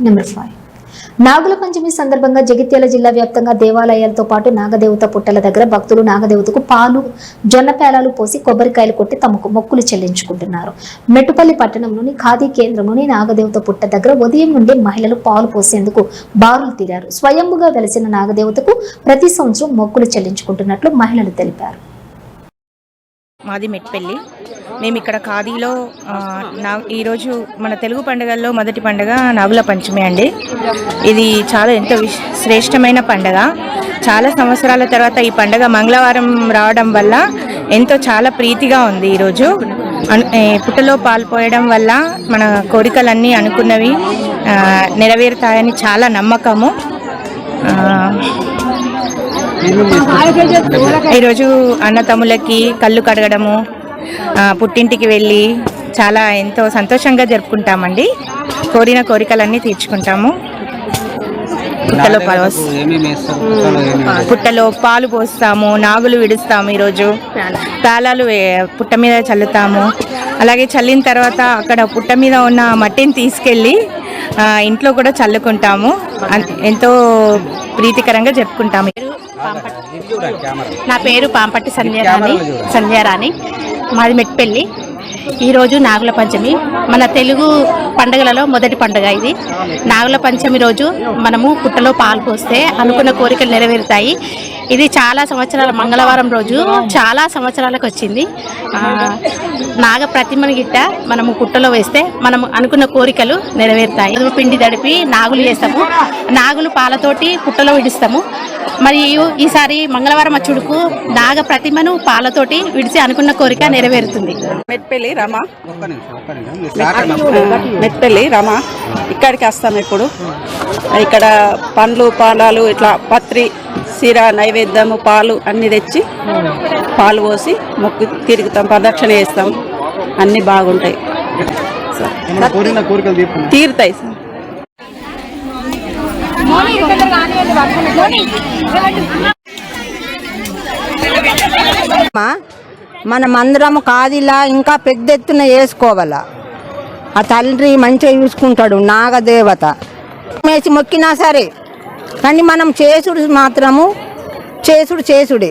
Number five. నాగుల పంచమి సందర్భంగా జగిత్యాల జిల్లా వ్యాప్తంగా దేవాలయాలతో పాటు నాగదేవత పుట్టల దగ్గర భక్తులు నాగదేవతకు పాలు జొన్న పేలాలు పోసి కొబ్బరికాయలు కొట్టి తమకు మొక్కులు చెల్లించుకుంటున్నారు. మెట్టుపల్లి పట్టణంలోని ఖాదీ కేంద్రంలోని నాగదేవత పుట్ట దగ్గర ఉదయం నుండి మహిళలు పాలు పోసేందుకు బారులు తీరారు. స్వయంగా వెలిసిన నాగదేవతకు ప్రతి సంవత్సరం మొక్కులు చెల్లించుకుంటున్నట్లు మహిళలు తెలిపారు. మాది మెట్పల్లి. మేము ఇక్కడ ఖాదీలో నా ఈరోజు మన తెలుగు పండుగల్లో మొదటి పండుగ నాగుల పంచమి అండి. ఇది చాలా ఎంతో శ్రేష్టమైన పండుగ. చాలా సంవత్సరాల తర్వాత ఈ పండుగ మంగళవారం రావడం వల్ల ఎంతో చాలా ప్రీతిగా ఉంది ఈరోజు. పుట్టలో పాల్పోయడం వల్ల మన కోరికలన్నీ అనుకున్నవి నెరవేరుతాయని చాలా నమ్మకము. ఈరోజు అన్నతమ్ములకి కళ్ళు కడగడము పుట్టింటికి వెళ్ళి చాలా ఎంతో సంతోషంగా జరుపుకుంటామండి. కోరిన కోరికలన్నీ తీర్చుకుంటాము. పుట్టలో పుట్టలో పాలు పోస్తాము నాగులు విడుస్తాము ఈరోజు. పేలాలు వే- పుట్ట మీద చల్లుతాము. అలాగే చల్లిన తర్వాత అక్కడ పుట్ట మీద ఉన్న మట్టిని తీసుకెళ్ళి ఇంట్లో కూడా చల్లుకుంటాము. ఎంతో ప్రీతికరంగా చెప్పుకుంటాము నా పేరు పాంపట్టి సంధ్యారాణి సంధ్యారాణి మాది మెట్పెల్లి. ఈరోజు నాగుల పంచమి. మన తెలుగు పండుగలలో మొదటి పండుగ ఇది. నాగుల పంచమి రోజు మనము పుట్టలో పాలు పోస్తే అనుకున్న కోరికలు నెరవేరుతాయి. ఇది చాలా సంవత్సరాల మంగళవారం రోజు చాలా సంవత్సరాలకు వచ్చింది. ఆ, నాగ ప్రతిమని గిట్ట మనము పుట్టలో వేస్తే మనము అనుకున్న కోరికలు నెరవేరుతాయి. పిండి తడిపి నాగులు చేస్తాము. నాగులు పాలతోటి పుట్టలో విడుస్తాము. మరియు ఈసారి మంగళవారం అచ్చుడుకు నాగ ప్రతిమను పాలతోటి విడిచి అనుకున్న కోరిక నెరవేరుతుంది. మెట్పల్లి రమ. ఒక్క నిమిషం ఒక్క నిమిషం. మీరు స్టార్ట్ అన్నప్పుడు మెట్పల్లి రమ. ఇక్కడికి వస్తాం ఇప్పుడు. ఇక్కడ పండ్లు పాలాలు ఇట్లా పత్రి సిర నైవేద్యము పాలు అన్ని తెచ్చి పాలు పోసి మొక్కు తిరుగుతాం ప్రదక్షిణ చేస్తాం. అన్ని బాగుంటాయి. తీరుతాయి సార్. అమ్మా, మనమందరం కాదిలా ఇంకా పెద్ద ఎత్తున వేసుకోవాలా. ఆ తండ్రి మంచిగా చూసుకుంటాడు నాగదేవత. వేసి మొక్కినా సరే కానీ మనం చేసుడు మాత్రము చేసుడు చేసుడే.